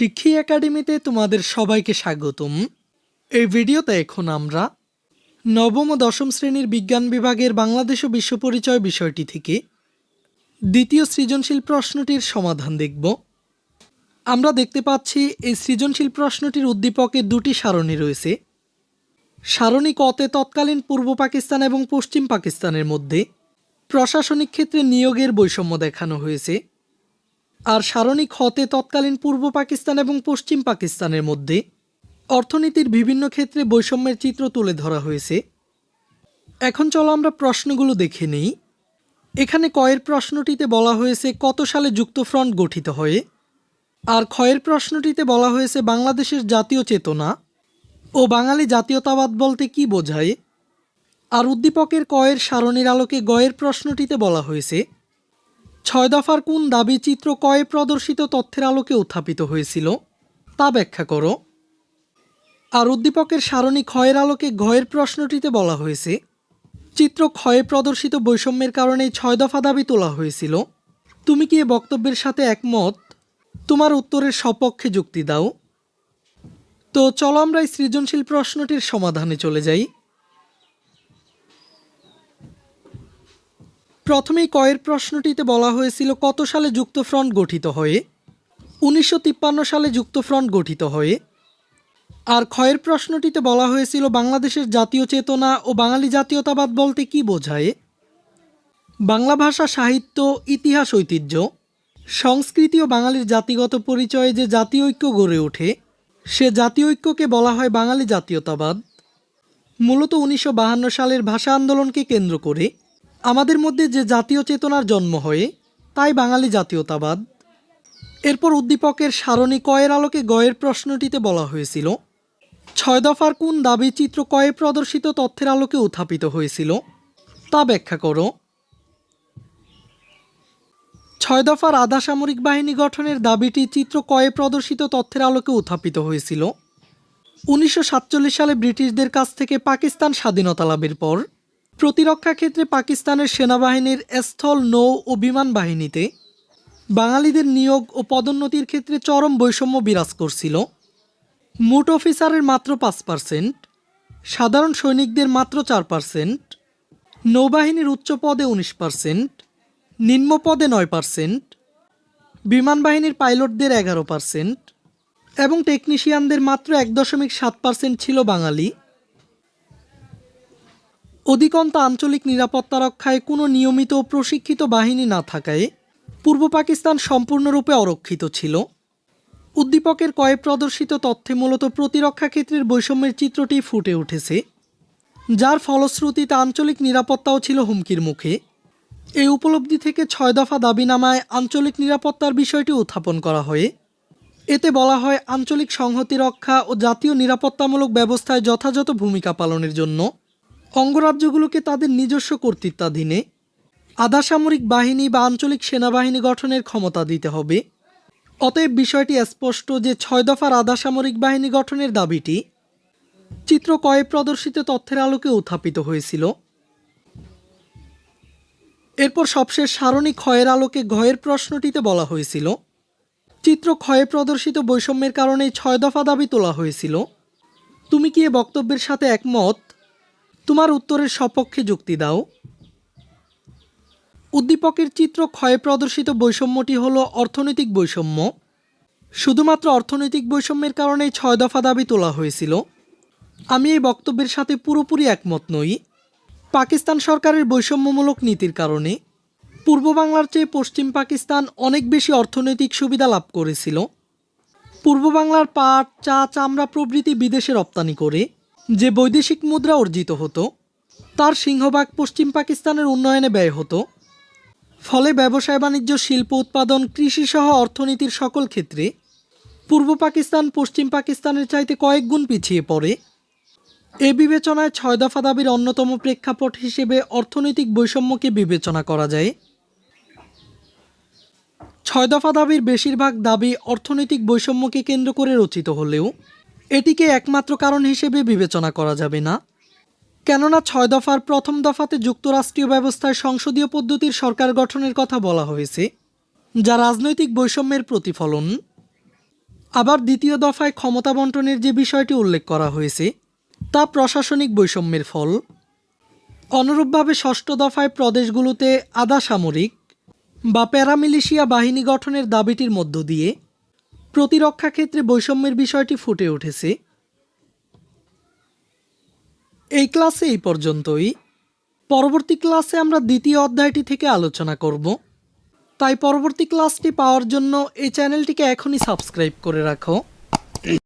শিক্ষী একাডেমিতে তোমাদের সবাইকে স্বাগতম। এই ভিডিওতে এখন আমরা নবম ও দশম শ্রেণির বিজ্ঞান বিভাগের বাংলাদেশ ও বিশ্ব পরিচয় বিষয়টি থেকে দ্বিতীয় সৃজনশীল প্রশ্নটির সমাধান দেখব। আমরা দেখতে পাচ্ছি, এই সৃজনশীল প্রশ্নটির উদ্দীপকে দুটি সারণী রয়েছে। সারণী কতে তৎকালীন পূর্ব পাকিস্তান এবং পশ্চিম পাকিস্তানের মধ্যে প্রশাসনিক ক্ষেত্রে নিয়োগের বৈষম্য দেখানো হয়েছে। আর সারণিক খতে তৎকালীন পূর্ব পাকিস্তান এবং পশ্চিম পাকিস্তানের মধ্যে অর্থনীতির বিভিন্ন ক্ষেত্রে বৈষম্যের চিত্র তুলে ধরা হয়েছে। এখন চলো আমরা প্রশ্নগুলো দেখে নেই। এখানে কয়ের প্রশ্নটিতে বলা হয়েছে, কত সালে যুক্তফ্রন্ট গঠিত হয়? আর ক্ষয়ের প্রশ্নটিতে বলা হয়েছে, বাংলাদেশের জাতীয় চেতনা? ও বাঙালি জাতীয়তাবাদ বলতে কি বোঝায়? আর উদ্দীপকের কয়ের সারণীর আলোকে গয়ের প্রশ্নটিতে বলা হয়েছে ছয় দফার কোন দাবি চিত্র কয়ে প্রদর্শিত তথ্যের আলোকে উত্থাপিত হয়েছিল, তা ব্যাখ্যা করো। আর উদ্দীপকের সারণী ক্ষয়ের আলোকে ঘয়ের প্রশ্নটিতে বলা হয়েছে, চিত্র ক্ষয়ে প্রদর্শিত বৈষম্যের কারণে ছয় দফা দাবি তোলা হয়েছিল। তুমি কি এ বক্তব্যের সাথে একমত? তোমার উত্তরের সপক্ষে যুক্তি দাও। তো চলো আমরা এই সৃজনশীল প্রশ্নটির সমাধানে চলে যাই। প্রথমেই কয়ের প্রশ্নটিতে বলা হয়েছিল, কত সালে যুক্তফ্রন্ট গঠিত হয়ে? উনিশশো তিপ্পান্ন সালে যুক্তফ্রন্ট গঠিত হয়ে। আর ক্ষয়ের প্রশ্নটিতে বলা হয়েছিল, বাংলাদেশের জাতীয় চেতনা ও বাঙালি জাতীয়তাবাদ বলতে কি বোঝায়? বাংলা ভাষা সাহিত্য, ইতিহাস, ঐতিহ্য, সংস্কৃতি ও বাঙালির জাতিগত পরিচয়ে যে জাতীয় ঐক্য গড়ে ওঠে, সে জাতীয় ঐক্যকে বলা হয় বাঙালি জাতীয়তাবাদ। মূলত উনিশশো সালের ভাষা আন্দোলনকে কেন্দ্র করে আমাদের মধ্যে যে জাতীয় চেতনার জন্ম হয়, তাই বাঙালি জাতীয়তাবাদ। এরপর উদ্দীপকের সারণী কয়ের আলোকে গয়ের প্রশ্নটিতে বলা হয়েছিল, ছয় দফার কোন দাবি চিত্র কয়ে প্রদর্শিত তথ্যের আলোকে উত্থাপিত হয়েছিল, তা ব্যাখ্যা করো। ছয় দফার আধা সামরিক বাহিনী গঠনের দাবিটি চিত্র কয়ে প্রদর্শিত তথ্যের আলোকে উত্থাপিত হয়েছিল। উনিশশো সাতচল্লিশ সালে ব্রিটিশদের কাছ থেকে পাকিস্তান স্বাধীনতা লাভের পর প্রতিরক্ষা ক্ষেত্রে পাকিস্তানের সেনাবাহিনীর স্থল, নৌ ও বিমান বাহিনীতে বাঙালিদের নিয়োগ ও পদোন্নতির ক্ষেত্রে চরম বৈষম্য বিরাজ করছিল। মোট অফিসারের মাত্র পাঁচ পার্সেন্ট, সাধারণ সৈনিকদের মাত্র চার পার্সেন্ট, নৌবাহিনীর উচ্চ পদে উনিশ পার্সেন্ট, নিম্ন পদে নয় পার্সেন্ট, বিমান বাহিনীর পাইলটদের এগারো পার্সেন্ট এবং টেকনিশিয়ানদের মাত্র এক দশমিক সাত পার্সেন্ট ছিল বাঙালি। অধিকন্ত আঞ্চলিক নিরাপত্তা রক্ষায় কোনো নিয়মিত প্রশিক্ষিত বাহিনী না থাকায় পূর্ব পাকিস্তান সম্পূর্ণরূপে অরক্ষিত ছিল। উদ্দীপকের কয়ে প্রদর্শিত তথ্যে মূলত প্রতিরক্ষা ক্ষেত্রের বৈষম্যের চিত্রটি ফুটে উঠেছে, যার ফলশ্রুতিতে আঞ্চলিক নিরাপত্তাও ছিল হুমকির মুখে। এই উপলব্ধি থেকে ছয় দফা দাবিনামায় আঞ্চলিক নিরাপত্তার বিষয়টি উত্থাপন করা হয়। এতে বলা হয়, আঞ্চলিক সংহতি রক্ষা ও জাতীয় নিরাপত্তামূলক ব্যবস্থায় যথাযথ ভূমিকা পালনের জন্য অঙ্গরাজ্যগুলোকে তাদের নিজস্ব কর্তৃত্বাধীনে আধা সামরিক বাহিনী বা আঞ্চলিক সেনাবাহিনী গঠনের ক্ষমতা দিতে হবে। অতএব বিষয়টি স্পষ্ট যে ছয় দফার আধা সামরিক বাহিনী গঠনের দাবিটি চিত্র কয়ে প্রদর্শিত তথ্যের আলোকে উত্থাপিত হয়েছিল। এরপর সবশেষ সারণী ক্ষয়ের আলোকে ঘয়ের প্রশ্নটিতে বলা হয়েছিল, চিত্র ক্ষয়ে প্রদর্শিত বৈষম্যের কারণে ছয় দফা দাবি তোলা হয়েছিল। তুমি কি এ বক্তব্যের সাথে একমত? তোমার উত্তরের সপক্ষে যুক্তি দাও। উদ্দীপকের চিত্র ক্ষয়ে প্রদর্শিত বৈষম্যটি হল অর্থনৈতিক বৈষম্য। শুধুমাত্র অর্থনৈতিক বৈষম্যের কারণেই ছয় দফা দাবি তোলা হয়েছিল। আমি এই বক্তব্যের সাথে পুরোপুরি একমত নই। পাকিস্তান সরকারের বৈষম্যমূলক নীতির কারণে পূর্ব বাংলার চেয়ে পশ্চিম পাকিস্তান অনেক বেশি অর্থনৈতিক সুবিধা লাভ করেছিল। পূর্ব বাংলার পাট, চা, চামড়া প্রভৃতি বিদেশে রপ্তানি করে যে বৈদেশিক মুদ্রা অর্জিত হতো, তার সিংহভাগ পশ্চিম পাকিস্তানের উন্নয়নে ব্যয় হতো। ফলে ব্যবসায় বাণিজ্য, শিল্প, উৎপাদন কৃষিসহ অর্থনীতির সকল ক্ষেত্রে পূর্ব পাকিস্তান পশ্চিম পাকিস্তানের চাইতে কয়েক গুণ পিছিয়ে পড়ে। এ বিবেচনায় ছয় দফা দাবির অন্যতম প্রেক্ষাপট হিসেবে অর্থনৈতিক বৈষম্যকে বিবেচনা করা যায়। ছয় দফা দাবির বেশিরভাগ দাবি অর্থনৈতিক বৈষম্যকে কেন্দ্র করে রচিত হলেও এটিকে একমাত্র কারণ হিসেবে বিবেচনা করা যাবে না। কেননা ছয় দফার প্রথম দফাতে যুক্তরাষ্ট্রীয় ব্যবস্থায় সংসদীয় পদ্ধতির সরকার গঠনের কথা বলা হয়েছে, যা রাজনৈতিক বৈষম্যের প্রতিফলন। আবার দ্বিতীয় দফায় ক্ষমতা বন্টনের যে বিষয়টি উল্লেখ করা হয়েছে, তা প্রশাসনিক বৈষম্যের ফল। অনুরূপভাবে ষষ্ঠ দফায় প্রদেশগুলোতে আধা সামরিক বা প্যারামিলিশিয়া বাহিনী গঠনের দাবিটির মধ্য দিয়ে প্রতিরক্ষা ক্ষেত্রে বৈষম্যের বিষয়টি ফুটে উঠেছে। এই ক্লাসে এই পর্যন্তই। পরবর্তী ক্লাসে আমরা দ্বিতীয় অধ্যায়টি থেকে আলোচনা করব। তাই পরবর্তী ক্লাসটি পাওয়ার জন্য এই চ্যানেলটিকে এখনই সাবস্ক্রাইব করে রাখো।